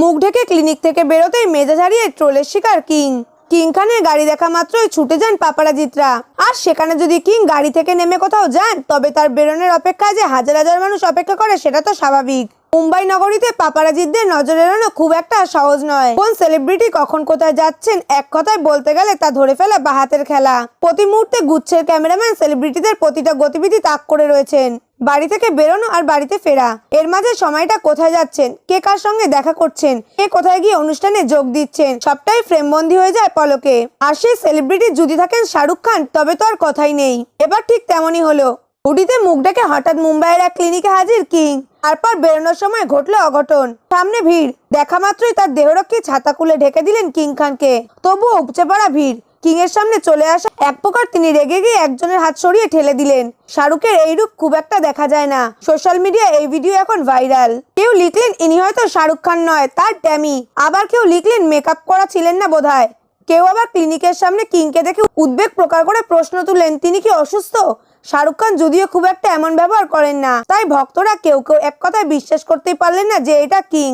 মুখ ঢেকে ক্লিনিক থেকে বেরোতেই মেজাজ হারিয়ে ট্রোলের শিকার কিং। কিং খানের গাড়ি দেখা মাত্রই ছুটে যান পাপারাজিতরা। আর সেখানে যদি কিং গাড়ি থেকে নেমে কোথাও যান, তবে তার বেরোনোর অপেক্ষায় যে হাজার হাজার মানুষ অপেক্ষা করে, সেটা তো স্বাভাবিক। মুম্বাই নগরীতে পাপারাজিতদের নজর এড়ানো খুব একটা সহজ নয়। কোন সেলিব্রিটি কখন কোথায় যাচ্ছেন, এক কথায় বলতে গেলে তা ধরে ফেলা বাহাতের খেলা। প্রতি মুহূর্তে গুচ্ছের ক্যামেরাম্যান সেলিব্রিটিদের প্রতিটা গতিবিধি তাক করে রয়েছেন। বাড়ি থেকে বেরোনো আর বাড়িতে ফেরা। এর মাঝে সময়টা কোথায় যাচ্ছেন, কে কার সঙ্গে দেখা করছেন, কে কোথায় গিয়ে অনুষ্ঠানে যোগ দিচ্ছেন, সবটাই ফ্রেমবন্দি হয়ে যায় পলকে। আর সেই সেলিব্রিটি যদি থাকেন শাহরুখ খান, তবে তো আর কথাই নেই। এবার ঠিক তেমনই হলো। হুডিতে মুখ ডেকে হঠাৎ মুম্বাইয়ের এক ক্লিনিকে হাজির কিং। তারপর বেরোনোর সময় ঘটলো অঘটন। সামনে ভিড়। দেখা মাত্রই তার দেহরক্ষী ছাতা খুলে ঢেকে দিলেন কিং খানকে। তবুও উপচে পড়া ভিড়। কিং এর সামনে চলে আসা এক প্রকার তিনি রেগে গিয়ে একজনের হাত সরিয়ে ঠেলে দিলেন। শাহরুখের এই রূপ খুব একটা দেখা যায় না। সোশ্যাল মিডিয়ায় এই ভিডিও এখন ভাইরাল। কেউ লিখলেন, ইনি হয়তো শাহরুখ খান নয়, তার ড্যামি। আবার কেউ লিখলেন, মেকআপ করা ছিলেন না বোধহয়। কেউ আবার ক্লিনিকের সামনে কিংকে দেখে উদ্বেগ প্রকার করে প্রশ্ন তুলেন তিনি কি অসুস্থ? শাহরুখ খান যদিও খুব একটা এমন ব্যবহার করেন না। তাই ভক্তরা কেউ কেউ এক কথায় বিশ্বাস করতেই পারলেন না যে এটা কিং।